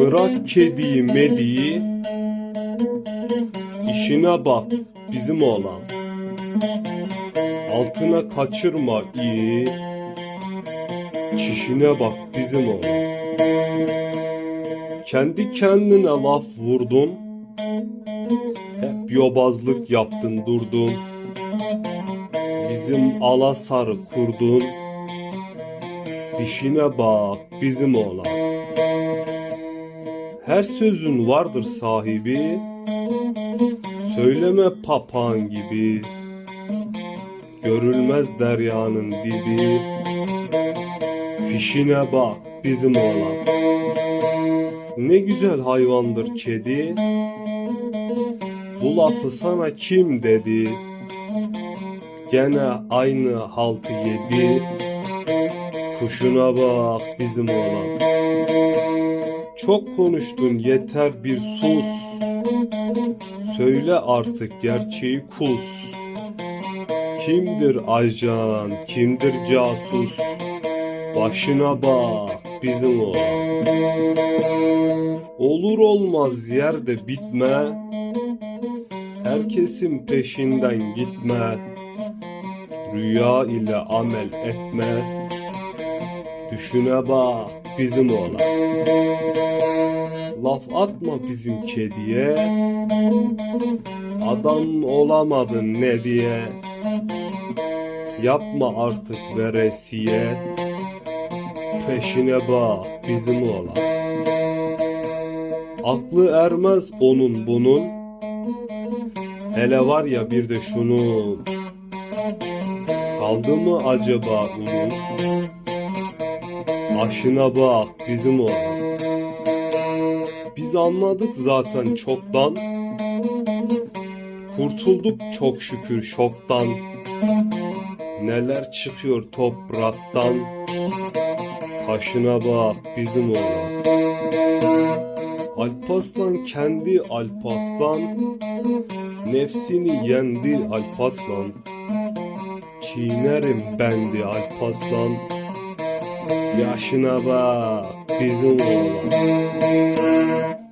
Bırak kediyi mediyi. İşine bak bizim oğlan. Altına kaçırma iyi. Çişine bak bizim oğlan. Kendi kendine laf vurdun. Hep yobazlık yaptın durdun. Bizim ala sarı kurdun. Dişine bak bizim oğlan Her sözün vardır sahibi. Söyleme papağan gibi. Görülmez deryanın dibi. Fişine bak bizim oğlan. Ne güzel hayvandır kedi. Bu lafı sana kim dedi? Gene aynı haltı yedi. Kuşuna bak bizim oğlan Çok konuştun yeter bir sus. Söyle artık gerçeği kus. Kimdir ajan, kimdir casus? Başına bak bizim oğlan Olur olmaz yerde bitme. Herkesin peşinden gitme. Rüya ile amel etme. Düşüne bak bizim oğlan Laf atma bizim kediye. Adam olamadın ne diye. Yapma artık veresiye. Peşine bak bizim oğlan. Aklı ermez onun bunun. Hele var ya bir de şunun. Kaldı mı acaba onun Aşına bak bizim oğlan Biz anladık zaten çoktan. Kurtulduk çok şükür şoktan. Neler çıkıyor topraktan. Taşına bak bizim oğlan. Alpaslan kendi Alpaslan. Nefsini yendi Alpaslan. Çiğnerim bendi Alpaslan. Yaşına bak bizim oğlan